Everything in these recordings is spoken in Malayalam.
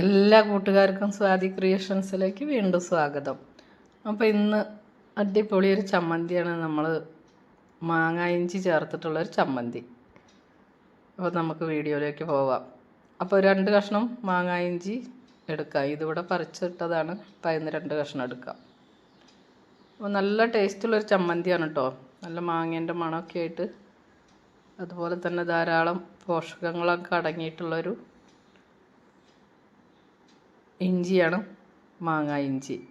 എല്ലാ കൂട്ടുകാർക്കും സ്വാതി ക്രിയേഷൻസിലേക്ക് വീണ്ടും സ്വാഗതം. അപ്പോൾ ഇന്ന് അടിപൊളി ഒരു ചമ്മന്തിയാണ് നമ്മൾ മാങ്ങ ഇഞ്ചി ചേർത്തിട്ടുള്ളൊരു ചമ്മന്തി. അപ്പോൾ നമുക്ക് വീഡിയോയിലേക്ക് പോവാം. അപ്പോൾ രണ്ട് കഷ്ണം മാങ്ങ ഇഞ്ചി എടുക്കാം. ഇതിവിടെ പറിച്ചിട്ടതാണ്. അപ്പോൾ രണ്ട് കഷ്ണം എടുക്കാം. അപ്പോൾ നല്ല ടേസ്റ്റുള്ളൊരു ചമ്മന്തിയാണ് കേട്ടോ നല്ല മാങ്ങേന്റെ മണമൊക്കെ ആയിട്ട് അതുപോലെ തന്നെ ധാരാളം പോഷകങ്ങളൊക്കെ അടങ്ങിയിട്ടുള്ളൊരു ഇഞ്ചിയാണ് മാങ്ങ ഇഞ്ചി.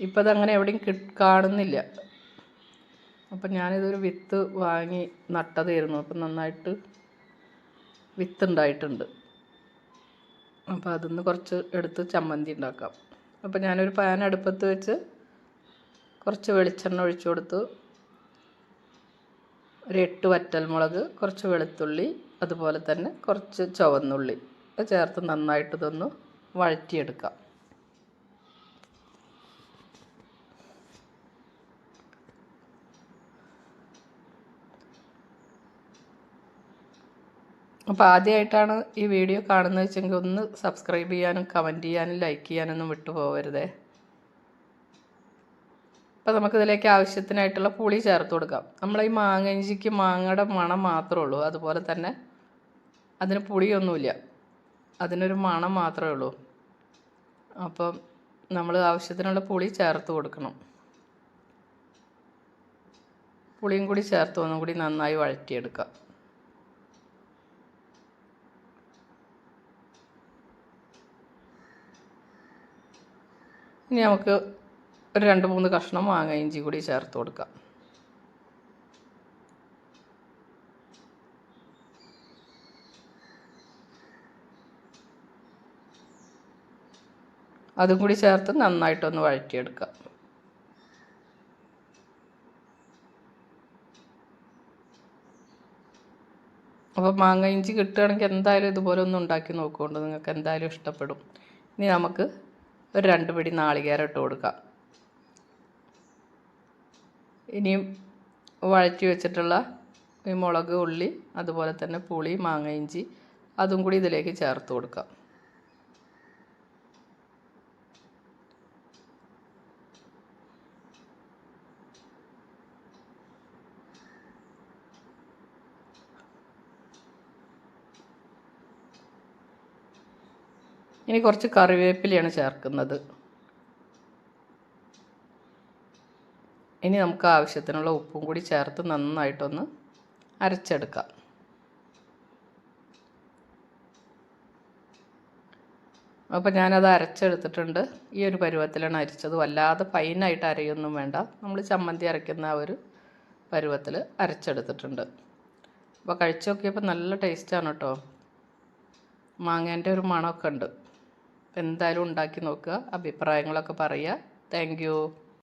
ഇപ്പം അതങ്ങനെ എവിടെയും കി കാണുന്നില്ല. അപ്പം ഞാനിതൊരു വിത്ത് വാങ്ങി നട്ടതായിരുന്നു. അപ്പം നന്നായിട്ട് വിത്ത് ഉണ്ടായിട്ടുണ്ട് അപ്പോൾ അതിന്ന് കുറച്ച് എടുത്ത് ചമ്മന്തി ഉണ്ടാക്കാം. അപ്പോൾ ഞാനൊരു പാൻ അടുപ്പത്ത് വെച്ച് കുറച്ച് വെളിച്ചെണ്ണ ഒഴിച്ചു കൊടുത്തു. ഒരു എട്ട് വറ്റൽമുളക് കുറച്ച് വെളുത്തുള്ളി അതുപോലെ തന്നെ കുറച്ച് ചുവന്നുള്ളി. ചേർത്ത് നന്നായിട്ട് ഇതൊന്ന് വഴറ്റിയെടുക്കാം അപ്പോൾ ആദ്യമായിട്ടാണ് ഈ വീഡിയോ കാണുന്നത് വെച്ചെങ്കിൽ ഒന്ന് സബ്സ്ക്രൈബ് ചെയ്യാനും കമന്റ് ചെയ്യാനും ലൈക്ക് ചെയ്യാനൊന്നും വിട്ടു പോകരുതേ അപ്പോൾ നമുക്കിതിലേക്ക് ആവശ്യത്തിനായിട്ടുള്ള പുളി ചേർത്ത് കൊടുക്കാം. നമ്മൾ ഈ മാങ്ങഞ്ചിക്ക് മാങ്ങയുടെ മണം മാത്രമേ ഉള്ളൂ. അതുപോലെ തന്നെ അതിന് പുളിയൊന്നുമില്ല. അതിനൊരു മണം മാത്രമേ ഉള്ളൂ. അപ്പം നമ്മൾ ആവശ്യത്തിനുള്ള പുളി ചേർത്ത് കൊടുക്കണം. പുളിയും കൂടി ചേർത്ത് ഒന്നും കൂടി നന്നായി വഴറ്റിയെടുക്കാം. ഇനി നമുക്ക് ഒരു രണ്ട് മൂന്ന് കഷ്ണം മാങ്ങ ഇഞ്ചി കൂടി ചേർത്ത് കൊടുക്കാം. അതും കൂടി ചേർത്ത് നന്നായിട്ടൊന്ന് വഴറ്റിയെടുക്കുക. അപ്പോൾ മാങ്ങ ഇഞ്ചി കിട്ടുകയാണെങ്കിൽ എന്തായാലും ഇതുപോലെ ഒന്ന് ഉണ്ടാക്കി നോക്കുകൊണ്ട് നിങ്ങൾക്ക് എന്തായാലും ഇഷ്ടപ്പെടും. ഇനി നമുക്ക് ഒരു രണ്ട് പിടി നാളികേരം ഇട്ട് കൊടുക്കാം. ഇനിയും വഴറ്റി വെച്ചിട്ടുള്ള ഈ മുളക് ഉള്ളി അതുപോലെ തന്നെ പുളി മാങ്ങ ഇഞ്ചി അതും കൂടി ഇതിലേക്ക് ചേർത്ത് കൊടുക്കാം. ഇനി കുറച്ച് കറിവേപ്പിലയാണ് ചേർക്കുന്നത്. ഇനി നമുക്ക് ആവശ്യത്തിനുള്ള ഉപ്പും കൂടി ചേർത്ത് നന്നായിട്ടൊന്ന് അരച്ചെടുക്കാം. അപ്പോൾ ഞാനത് അരച്ചെടുത്തിട്ടുണ്ട്. ഈ ഒരു പരുവത്തിലാണ് അരച്ചത്. വല്ലാതെ ഫൈനായിട്ട് അരയൊന്നും വേണ്ട. നമ്മൾ ചമ്മന്തി അരയ്ക്കുന്ന ആ ഒരു പരുവത്തിൽ അരച്ചെടുത്തിട്ടുണ്ട്. അപ്പോൾ കഴിച്ചു നോക്കിയപ്പോൾ നല്ല ടേസ്റ്റാണ് കേട്ടോ മാങ്ങേന്റെ ഒരു മണമൊക്കെ ഉണ്ട്. എന്തായാലും ഉണ്ടാക്കി നോക്കുക അഭിപ്രായങ്ങളൊക്കെ പറയുക. താങ്ക്